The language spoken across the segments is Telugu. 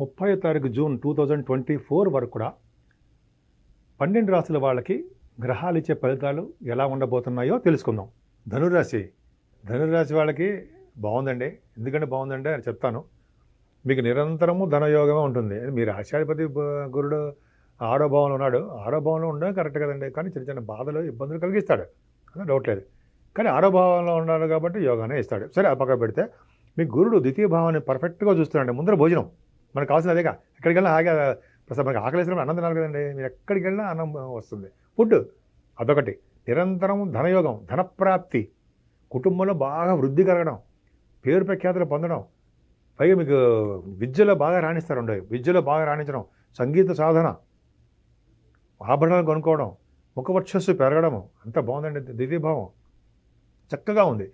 ముప్పై తారీఖు June two thousand twenty four వరకు కూడా పన్నెండు రాసుల వాళ్ళకి గ్రహాలు ఇచ్చే ఫలితాలు ఎలా ఉండబోతున్నాయో తెలుసుకుందాం. ధనురాశి ధనురాశి వాళ్ళకి బాగుందండి. ఎందుకంటే బాగుందండి అని చెప్తాను. మీకు నిరంతరము ధనయోగమే ఉంటుంది. మీ రాశాధిపతి గురుడు ఆరో భావంలో ఉన్నాడు. ఆరో భావంలో ఉండడం కరెక్ట్ కదండి. కానీ చిన్న చిన్న బాధలు ఇబ్బందులు కలిగిస్తాడు. అది డౌట్ లేదు. కానీ ఆరో భావంలో ఉన్నాడు కాబట్టి యోగానే ఇస్తాడు. సరే ఆ పక్క పెడితే మీ గురుడు ద్వితీయ భావాన్ని పర్ఫెక్ట్గా చూస్తున్నాడు ముందర భోజనం. మనకు కావాల్సిన అదేగా. ఎక్కడికి వెళ్ళినా హాయిగా ప్రస్తుతం మనకి ఆకలేసినప్పుడు అన్నం తినాలి కదండి. మీరు ఎక్కడికి వెళ్ళినా అన్నం వస్తుంది. ఫుడ్ అదొకటి. నిరంతరం ధనయోగం ధనప్రాప్తి. కుటుంబంలో బాగా వృద్ధి కలగడం పేరు ప్రఖ్యాతులు పొందడం. పైగా మీకు విద్యలో బాగా రాణిస్తారండి. విద్యలో బాగా రాణించడం. సంగీత సాధన. ఆభరణాలు కొనుక్కోవడం. ముఖవర్చస్సు పెరగడము. అంత బాగుందండి ద్వితీయభావం చక్కగా ఉంది.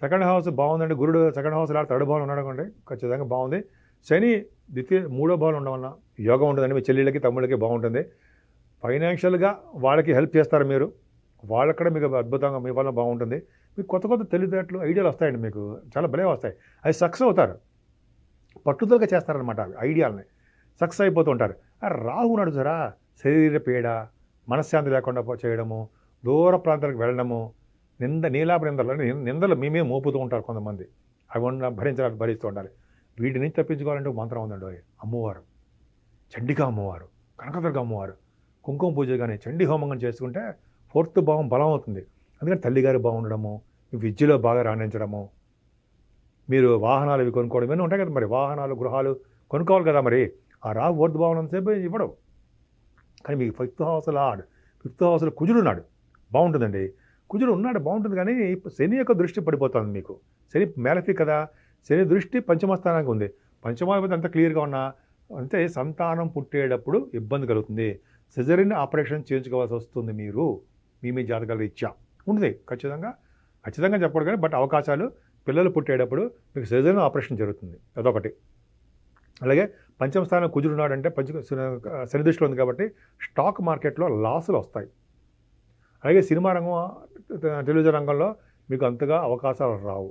సెకండ్ హౌస్ బాగుందండి. గురుడు సెకండ్ హౌస్ లాంటి థర్డ్ భావం ఉన్నాడు అనుకోండి. ఖచ్చితంగా బాగుంది. శని ద్వితీయ మూడో భావం ఉండడం వల్ల యోగం ఉంటుందండి. మీ చెల్లెళ్ళకి తమ్ముళ్ళకి బాగుంటుంది. ఫైనాన్షియల్గా వాళ్ళకి హెల్ప్ చేస్తారు మీరు. వాళ్ళక్కడ కూడా మీకు అద్భుతంగా మీ వల్ల బాగుంటుంది. మీకు కొత్త కొత్త తెలివితేటలు ఐడియాలు వస్తాయండి మీకు. చాలా భలే వస్తాయి. అవి సక్సెస్ అవుతారు. పట్టుదలగా చేస్తారనమాట అవి ఐడియాలని. సక్సెస్ అయిపోతూ ఉంటారు. ఆ రాహు ఉన్నాడు సరా శరీర పీడ మనశ్శాంతి లేకుండా చేయడము దూర ప్రాంతాలకు వెళ్ళడము నింద నీలాప నిందలు నిందలు మేమే మోపుతూ ఉంటారు కొంతమంది. అవి ఉన్న భరించడానికి భరిస్తూ ఉండాలి. వీటి నుంచి తప్పించుకోవాలంటే ఒక మంత్రం ఉందండి అమ్మవారు. చండికా అమ్మవారు. కనకదుర్గ అమ్మవారు. కుంకుమ పూజ కానీ చండీ హోమం కానీ చేసుకుంటే ఫోర్త్ భావం బలం అవుతుంది. అందుకని తల్లిగారు బాగుండడము విద్యలో బాగా రాణించడము. మీరు వాహనాలు ఇవి కొనుక్కోవడం ఇవన్నీ ఉంటాయి కదా మరి. వాహనాలు గృహాలు కొనుక్కోవాలి కదా మరి. ఆ రా ఫోర్త్ భావం అంతసేపు ఇవ్వడం. కానీ మీకు ఫిఫ్త్ హౌస్లో ఆడు. ఫిఫ్త్ హౌస్లో కుజుడు ఉన్నాడు. బాగుంటుందండి. కుజుడు ఉన్నాడు బాగుంటుంది కానీ శని యొక్క దృష్టి పడిపోతుంది మీకు. శని మేలఫీ కదా. శని దృష్టి పంచమస్థానానికి ఉంది. పంచమాధిపతి అంత క్లియర్గా ఉన్నా అంటే సంతానం పుట్టేటప్పుడు ఇబ్బంది కలుగుతుంది. సిజరిన్ ఆపరేషన్ చేయించుకోవాల్సి వస్తుంది మీరు. మీ మీ జాతకాల ఇచ్చా ఉంటుంది. ఖచ్చితంగా. ఖచ్చితంగా చెప్పడు కానీ బట్ అవకాశాలు పిల్లలు పుట్టేటప్పుడు మీకు సిజరిన్ ఆపరేషన్ జరుగుతుంది. అదొకటి. అలాగే పంచమ స్థానం కుజుడున్నాడంటే పంచ శని దృష్టిలో ఉంది కాబట్టి స్టాక్ మార్కెట్లో లాసులు వస్తాయి. అలాగే సినిమా రంగం టెలివిజన్ రంగంలో మీకు అంతగా అవకాశాలు రావు.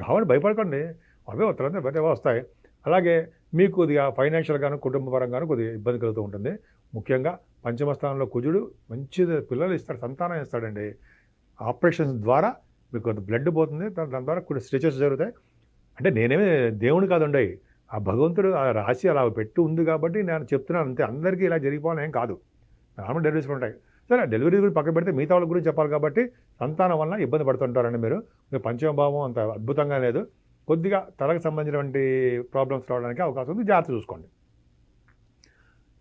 రావండి భయపడకండి. అవే ఉత్తరాంధ్ర బయట వస్తాయి. అలాగే మీకు కొద్దిగా ఫైనాన్షియల్గాను కుటుంబ పరంగాను కొద్దిగా ఇబ్బంది కలుగుతూ ఉంటుంది. ముఖ్యంగా పంచమ స్థానంలో కుజుడు మంచి పిల్లలు ఇస్తాడు సంతానం ఇస్తాడండి. ఆపరేషన్స్ ద్వారా మీకు కొంత బ్లడ్ పోతుంది. దాని దాని ద్వారా కొన్ని స్ట్రెచెస్ జరుగుతాయి. అంటే నేనేమి దేవుని కాదండి. ఆ భగవంతుడు ఆ రాశి అలా పెట్టి ఉంది కాబట్టి నేను చెప్తున్నాను అంతే. అందరికీ ఇలా జరిగిపోవాలని ఏం కాదు. నార్మల్ డెలివరీస్ ఉంటాయి. సరే డెలివరీ గురించి పక్కన పెడితే మిగతా వాళ్ళ గురించి చెప్పాలి కాబట్టి సంతానం వలన ఇబ్బంది పడుతుంటారండి మీరు. మీ పంచమభావం అంత అద్భుతంగా లేదు. కొద్దిగా తలకు సంబంధించినటువంటి ప్రాబ్లమ్స్ రావడానికి అవకాశం ఉంది. జాగ్రత్త చూసుకోండి.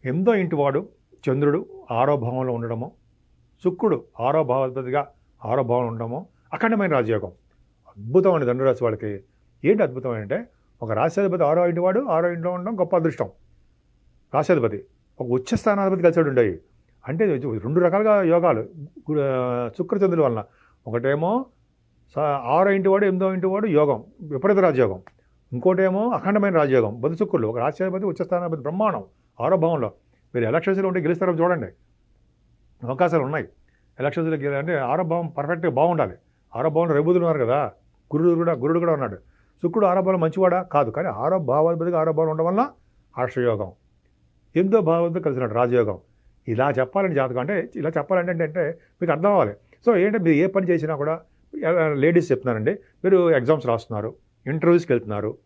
ఎనిమిదో ఇంటి వాడు చంద్రుడు ఆరో భావంలో ఉండడము శుక్రుడు ఆరో భావాధిపతిగా ఆరో భావంలో ఉండడము అఖండమైన రాజయోగం. అద్భుతం అండి ధనురాశి వాళ్ళకి. ఏంటి అద్భుతం అంటే ఒక రాష్ట్రాధిపతి ఆరో ఇంటి వాడు ఆరో ఇంట్లో ఉండడం గొప్ప అదృష్టం. రాష్ట్రాధిపతి ఒక ఉచ్చ స్థానాధిపతి కలిసాడు ఉండయి. అంటే ఇది రెండు రకాలుగా యోగాలు. గు- శుక్రచంద్రుల వలన ఒకటేమో ఆరో ఇంటి వాడు ఎనిమిదో ఇంటి వాడు యోగం విపరీత రాజయోగం. ఇంకోటేమో అఖండమైన రాజయోగం బుధ శుక్రులు ఒక రాజ్యాధిపతి ఉచ్చస్థానాధిపతి బ్రహ్మాండం ఆరో భావంలో. మీరు ఎలక్షన్స్లో ఉంటే గెలుస్తారో చూడండి. అవకాశాలు ఉన్నాయి. ఎలక్షన్స్లో గెలి అంటే ఆరో భావం పర్ఫెక్ట్గా బాగుండాలి. ఆరో భావంలో రేబుదులు ఉన్నారు కదా. గురుడు కూడా గురుడు కూడా ఉన్నాడు. శుక్రుడు ఆరో భావం మంచివాడా? కాదు. కానీ ఆరో భావాధిపతిగా ఆరో భావం ఉండడం వల్ల హర్షయోగం ఎంతో భావంతో కలిసినాడు రాజయోగం. ఇలా చెప్పాలని జాతకం. అంటే ఇలా చెప్పాలంటే ఏంటంటే మీకు అర్థం అవ్వాలి. సో ఏంటంటే మీరు ఏ పని చేసినా కూడా లేడీస్ చెప్తున్నారండి. మీరు ఎగ్జామ్స్ రాస్తున్నారు ఇంటర్వ్యూస్కి వెళ్తున్నారు.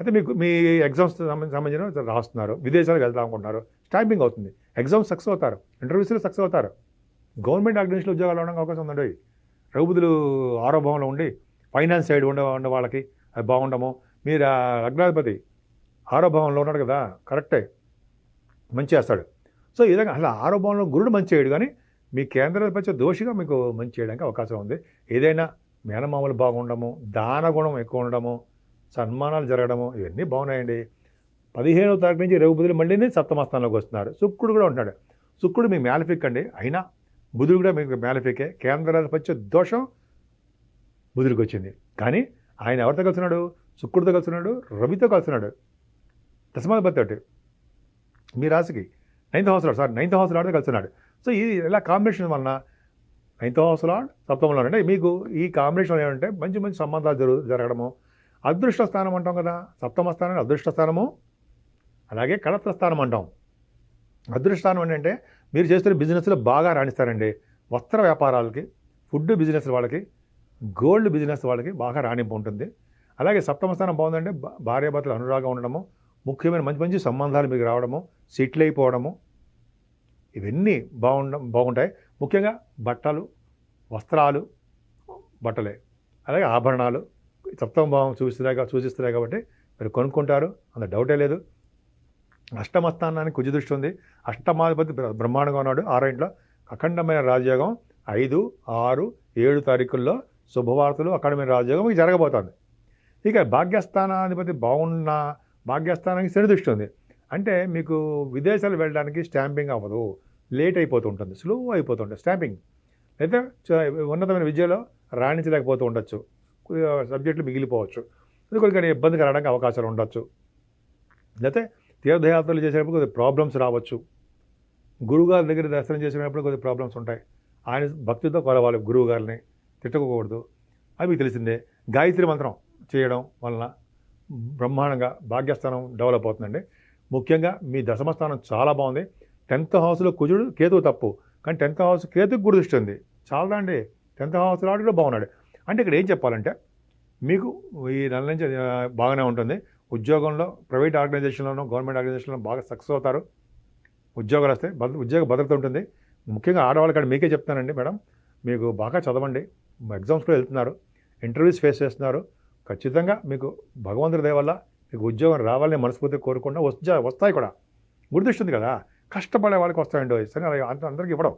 అయితే మీకు మీ ఎగ్జామ్స్ సంబంధించిన రాస్తున్నారు విదేశాలకు వెళ్దాం అనుకుంటున్నారు. స్టాంపింగ్ అవుతుంది. ఎగ్జామ్స్ సక్సెస్ అవుతారు. ఇంటర్వ్యూస్లో సక్సెస్ అవుతారు. గవర్నమెంట్ ఆర్గనైజేషన్లో ఉద్యోగాలు ఉండడం అవకాశం ఉందండి. రఘుబుధులు ఆరో ఉండి ఫైనాన్స్ సైడ్ ఉండే ఉండే వాళ్ళకి అది బాగుండము. మీరు లగ్నాధిపతి ఆరోభవంలో ఉన్నాడు కదా కరెక్టే. మంచి చేస్తాడు. సో ఈ విధంగా అసలు ఆరోపణలో గురుడు మంచి చేయడు కానీ మీ కేంద్రాధిపత్య దోషిగా మీకు మంచి చేయడానికి అవకాశం ఉంది. ఏదైనా మేనమామలు బాగుండము దాన గుణం ఎక్కువ ఉండడము సన్మానాలు జరగడము ఇవన్నీ బాగున్నాయండి. పదిహేనవ తారీఖు నుంచి రేవు బుధులు మళ్ళీ సప్తమస్థానంలోకి వస్తున్నారు. శుక్రుడు కూడా ఉంటున్నాడు. శుక్రుడు మీ మ్యాలఫిక్ అండి. అయినా బుధుడు కూడా మీకు మ్యాలఫికే. కేంద్రాధిపత్య దోషం బుధుడికి వచ్చింది. కానీ ఆయన ఎవరితో కలుస్తున్నాడు? శుక్రుడితో కలుస్తున్నాడు? రవితో కలుస్తున్నాడు. దశమాధిపతి ఒకటి. మీ రాశికి ninth house lord sir ninth house లాడ్తో కలుస్తున్నాడు సో ఇది ఇలా కాంబినేషన్ వలన నైన్త్ హౌస్ లాడ్ సప్తమంలో అంటే మీకు ఈ కాంబినేషన్ ఏమంటే మంచి మంచి సంబంధాలు జరుగు జరగడము. అదృష్ట స్థానం అంటాం కదా సప్తమ స్థానం అదృష్ట స్థానము అలాగే కళత్ర స్థానం అంటాం. అదృష్ట స్థానం ఏంటంటే మీరు చేస్తున్న బిజినెస్లో బాగా రాణిస్తారండి. వస్త్ర వ్యాపారాలకి ఫుడ్ బిజినెస్ వాళ్ళకి గోల్డ్ బిజినెస్ వాళ్ళకి బాగా రాణింపు ఉంటుంది. అలాగే సప్తమ స్థానం బాగుందంటే భార్యాభర్తలు అనురాగం ఉండడము ముఖ్యమైన మంచి మంచి సంబంధాలు మీకు రావడము సెటిల్ అయిపోవడము ఇవన్నీ బాగుండ బాగుంటాయి. ముఖ్యంగా బట్టలు వస్త్రాలు బట్టలే. అలాగే ఆభరణాలు. సప్తమ భావం చూపిస్తున్నాయి సూచిస్తున్నాయి కాబట్టి మీరు కొనుక్కుంటారు అంత డౌటే లేదు. అష్టమస్థానానికి కుజ దృష్టి ఉంది. అష్టమాధిపతి బ్ర- బ్రహ్మాండంగా ఉన్నాడు ఆరో ఇంట్లో. అఖండమైన రాజయోగం ఐదు ఆరు ఏడు తారీఖుల్లో శుభవార్తలు అఖండమైన రాజయోగం మీకు జరగబోతోంది. ఇక భాగ్యస్థానాధిపతి బాగున్న భాగ్యస్థానానికి శని దృష్టి ఉంది. అంటే మీకు విదేశాలు వెళ్ళడానికి స్టాంపింగ్ అవ్వదు. లేట్ అయిపోతూ ఉంటుంది స్లో అయిపోతుంటుంది. స్టాంపింగ్. అయితే చ- ఉన్నతమైన విద్యలో రాణించలేకపోతూ ఉండొచ్చు. కొద్దిగా సబ్జెక్టులు మిగిలిపోవచ్చు. ఇది కొద్దిగా ఇబ్బంది కలగడానికి అవకాశాలు ఉండొచ్చు. లేకపోతే తీర్థయాత్రలు చేసేటప్పుడు కొద్దిగా ప్రాబ్లమ్స్ రావచ్చు. గురువుగారి దగ్గర దర్శనం చేసేటప్పుడు కొద్దిగా ప్రాబ్లమ్స్ ఉంటాయి. ఆయన భక్తితో కొలవాలి గురువు గారిని తిట్టకూడదు. అవి తెలిసిందే. గాయత్రి మంత్రం చేయడం వలన బ్రహ్మాండంగా భాగ్యస్థానం డెవలప్ అవుతుందండి. ముఖ్యంగా మీ దశమస్థానం చాలా బాగుంది. టెన్త్ హౌస్లో కుజుడు కేతువు తప్పు. కానీ టెన్త్ హౌస్ కేతుకు గుర్తిస్తుంది ఉంది. చాలా అండి. టెన్త్ హౌస్ లాడు కూడా బాగున్నాడు. అంటే ఇక్కడ ఏం చెప్పాలంటే మీకు ఈ నెల నుంచి బాగానే ఉంటుంది. ఉద్యోగంలో ప్రైవేట్ ఆర్గనైజేషన్లోనూ గవర్నమెంట్ ఆర్గనైజేషన్లో బాగా సక్సెస్ అవుతారు. ఉద్యోగాలు వస్తే భద్ర ఉద్యోగ భద్రత ఉంటుంది. ముఖ్యంగా ఆడవాళ్ళకి మీకే చెప్తానండి మేడం. మీకు బాగా చదవండి. ఎగ్జామ్స్ కూడా వెళ్తున్నారు. ఇంటర్వ్యూస్ ఫేస్ చేస్తున్నారు. ఖచ్చితంగా మీకు భగవంతుడి దయవల్ల మీకు ఉద్యోగం రావాలని మనస్ఫూర్తిగా కోరుకుండా వచ్చా వస్తాయి కూడా. గుర్తిస్తుంది కదా? కష్టపడే వాళ్ళకి వస్తాయండి సరే అలా అంత అందరికీ ఇవ్వడం.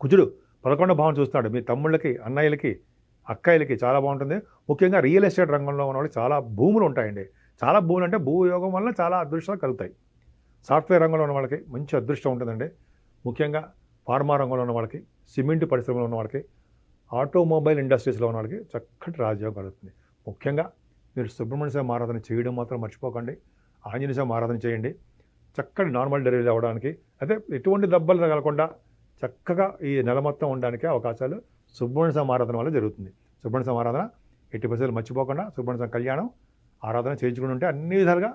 కుజుడు పదకొండో భావం చూస్తున్నాడు. మీ తమ్ముళ్ళకి అన్నయ్యలకి అక్కయ్యలకి చాలా బాగుంటుంది. ముఖ్యంగా రియల్ ఎస్టేట్ రంగంలో ఉన్నవాళ్ళకి చాలా భూములు ఉంటాయండి. చాలా భూములు అంటే భూయోగం వల్ల చాలా అదృష్టాలు కలుగుతాయి. సాఫ్ట్వేర్ రంగంలో ఉన్న వాళ్ళకి మంచి అదృష్టం ఉంటుందండి. ముఖ్యంగా ఫార్మా రంగంలో ఉన్న వాళ్ళకి సిమెంట్ పరిశ్రమలో ఉన్న వాళ్ళకి ఆటోమొబైల్ ఇండస్ట్రీస్లో ఉన్న వాళ్ళకి చక్కటి రాజ్యం కలుగుతుంది. ముఖ్యంగా మీరు సుబ్రహ్మణ్య స్వామి ఆరాధన చేయడం మాత్రం మర్చిపోకండి. ఆంజనేయ స్వామి ఆరాధన చేయండి. చక్కటి నార్మల్ డెలివరీ అవ్వడానికి అయితే ఎటువంటి దెబ్బలు తగలకుండా చక్కగా ఈ నెల మొత్తం ఉండడానికి అవకాశాలు సుబ్రహ్మణ్య స్వామి ఆరాధన వల్ల జరుగుతుంది. సుబ్రహ్మణ్య స్వామి ఆరాధన ఎట్టి పరిస్థితులు మర్చిపోకుండా సుబ్రహ్మణ్య స్వామి కళ్యాణం ఆరాధన చేయించుకుని ఉంటే అన్ని విధాలుగా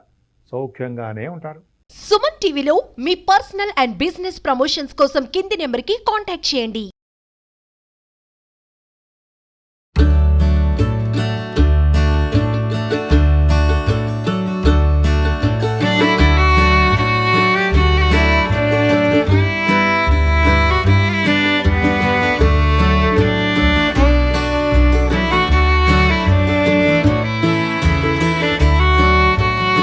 సౌఖ్యంగానే ఉంటారు. సుమన్ టీవీలో మీ పర్సనల్ అండ్ బిజినెస్ ప్రమోషన్స్ కోసం కింది నెంబర్కి కాంటాక్ట్ చేయండి.